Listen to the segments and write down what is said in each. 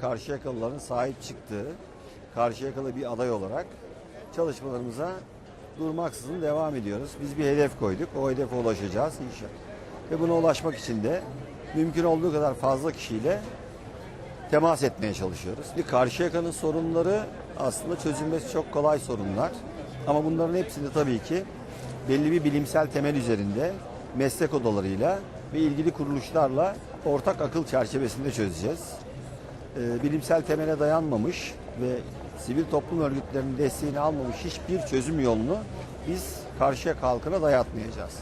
Karşıyakalıların sahip çıktığı, Karşıyakalı bir aday olarak çalışmalarımıza durmaksızın devam ediyoruz. Biz bir hedef koyduk. O hedefe ulaşacağız inşallah. Ve buna ulaşmak için de mümkün olduğu kadar fazla kişiyle temas etmeye çalışıyoruz. Bir Karşıyaka'nın sorunları aslında çözülmesi çok kolay sorunlar. Ama bunların hepsini tabii ki belli bir bilimsel temel üzerinde meslek odalarıyla ve ilgili kuruluşlarla ortak akıl çerçevesinde çözeceğiz. Ee, bilimsel temele dayanmamış ve sivil toplum örgütlerinin desteğini almamış hiçbir çözüm yolunu biz Karşıyaka halkına dayatmayacağız.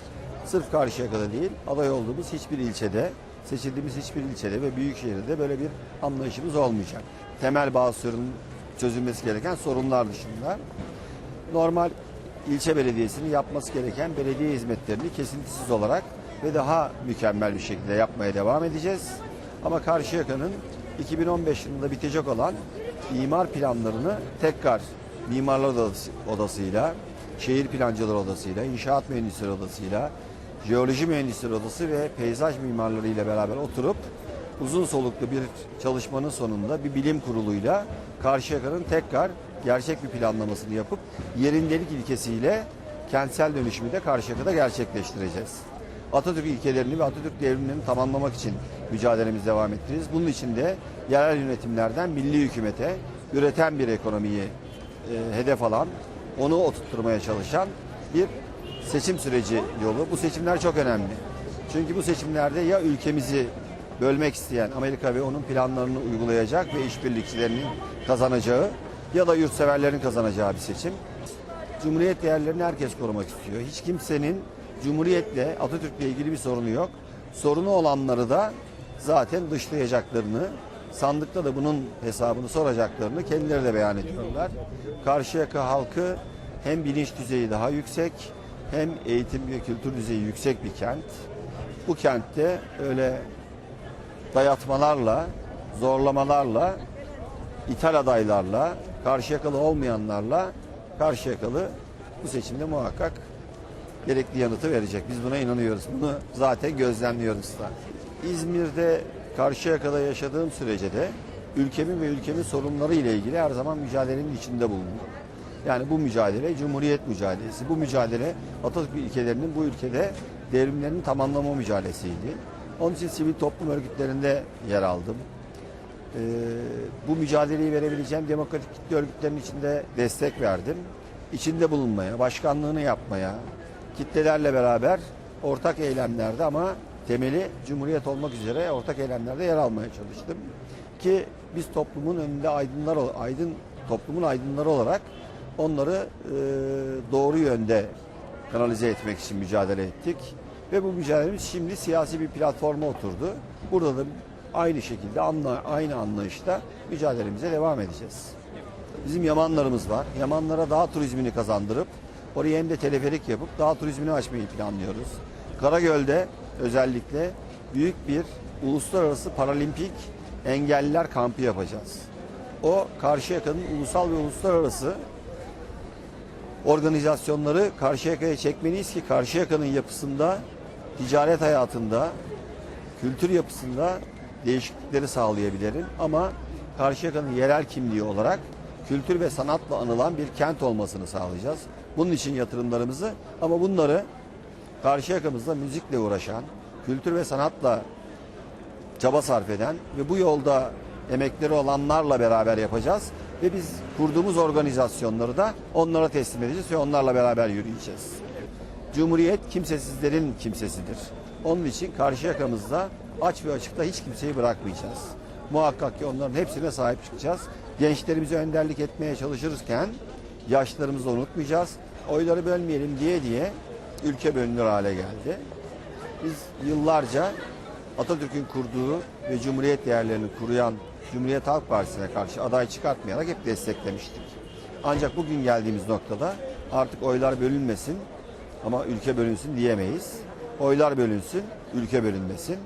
Sırf Karşıyaka'da değil, aday olduğumuz hiçbir ilçede, seçildiğimiz hiçbir ilçede ve büyük şehirde böyle bir anlayışımız olmayacak. Temel bazı sorun çözülmesi gereken sorunlar dışında normal ilçe belediyesinin yapması gereken belediye hizmetlerini kesintisiz olarak ve daha mükemmel bir şekilde yapmaya devam edeceğiz. Ama Karşıyaka'nın 2015 yılında bitecek olan imar planlarını tekrar Mimarlar Odası, Odası'yla, Şehir Plancılar Odası'yla, İnşaat Mühendisleri Odası'yla, Jeoloji Mühendisleri Odası ve peyzaj mimarları ile beraber oturup uzun soluklu bir çalışmanın sonunda bir bilim kuruluyla Karşıyaka'nın tekrar gerçek bir planlamasını yapıp yerindelik ilkesiyle kentsel dönüşümü de Karşıyaka'da gerçekleştireceğiz. Atatürk ilkelerini ve Atatürk devrimlerini tamamlamak için mücadelemiz devam ettireceğiz. Bunun için de yerel yönetimlerden milli hükümete üreten bir ekonomiyi e, hedef alan, onu oturtturmaya çalışan bir seçim süreci yolu. Bu seçimler çok önemli. Çünkü bu seçimlerde ya ülkemizi bölmek isteyen Amerika ve onun planlarını uygulayacak ve işbirlikçilerinin kazanacağı ya da yurtseverlerin kazanacağı bir seçim. Cumhuriyet değerlerini herkes korumak istiyor. Hiç kimsenin Cumhuriyetle, Atatürk'le ilgili bir sorunu yok. Sorunu olanları da zaten dışlayacaklarını, sandıkta da bunun hesabını soracaklarını kendileri de beyan ediyorlar. Karşıyaka halkı hem bilinç düzeyi daha yüksek, hem eğitim ve kültür düzeyi yüksek bir kent. Bu kentte öyle dayatmalarla, zorlamalarla, ithal adaylarla, karşıyakalı olmayanlarla karşıyakalı bu seçimde muhakkak gerekli yanıtı verecek. Biz buna inanıyoruz. Bunu zaten gözlemliyoruz da. İzmir'de Karşıyaka'da yaşadığım sürece de ülkemin ve ülkemin sorunları ile ilgili her zaman mücadelenin içinde bulundum. Yani bu mücadele Cumhuriyet mücadelesi. Bu mücadele Atatürk ilkelerinin bu ülkede devrimlerinin tamamlama mücadelesiydi. Onun için sivil toplum örgütlerinde yer aldım. Ee, bu mücadeleyi verebileceğim demokratik kitle örgütlerinin içinde destek verdim. İçinde bulunmaya, başkanlığını yapmaya, kitlelerle beraber ortak eylemlerde ama temeli Cumhuriyet olmak üzere ortak eylemlerde yer almaya çalıştım. Ki biz toplumun önünde aydınlar, aydın toplumun aydınları olarak onları e, doğru yönde kanalize etmek için mücadele ettik. Ve bu mücadelemiz şimdi siyasi bir platforma oturdu. Burada da aynı şekilde anla, aynı anlayışta mücadelemize devam edeceğiz. Bizim yamanlarımız var. Yamanlara dağ turizmini kazandırıp oraya hem de teleferik yapıp dağ turizmini açmayı planlıyoruz. Karagöl'de özellikle büyük bir uluslararası paralimpik engelliler kampı yapacağız. O Karşıyaka'nın ulusal ve uluslararası organizasyonları Karşıyaka'ya çekmeliyiz ki Karşıyaka'nın yapısında, ticaret hayatında, kültür yapısında değişiklikleri sağlayabilirim. Ama Karşıyaka'nın yerel kimliği olarak kültür ve sanatla anılan bir kent olmasını sağlayacağız. Bunun için yatırımlarımızı ama bunları Karşıyaka'mızda müzikle uğraşan, kültür ve sanatla çaba sarf eden ve bu yolda emekleri olanlarla beraber yapacağız. Ve biz kurduğumuz organizasyonları da onlara teslim edeceğiz ve onlarla beraber yürüyeceğiz. Cumhuriyet kimsesizlerin kimsesidir. Onun için karşı yakamızda aç ve açıkta hiç kimseyi bırakmayacağız. Muhakkak ki onların hepsine sahip çıkacağız. Gençlerimize önderlik etmeye çalışırken yaşlılarımızı da unutmayacağız. Oyları bölmeyelim diye diye ülke bölünür hale geldi. Biz yıllarca Atatürk'ün kurduğu ve Cumhuriyet değerlerini kuruyan Cumhuriyet Halk Partisi'ne karşı aday çıkartmayarak hep desteklemiştik. Ancak bugün geldiğimiz noktada artık oylar bölünmesin ama ülke bölünsün diyemeyiz. Oylar bölünsün, ülke bölünmesin.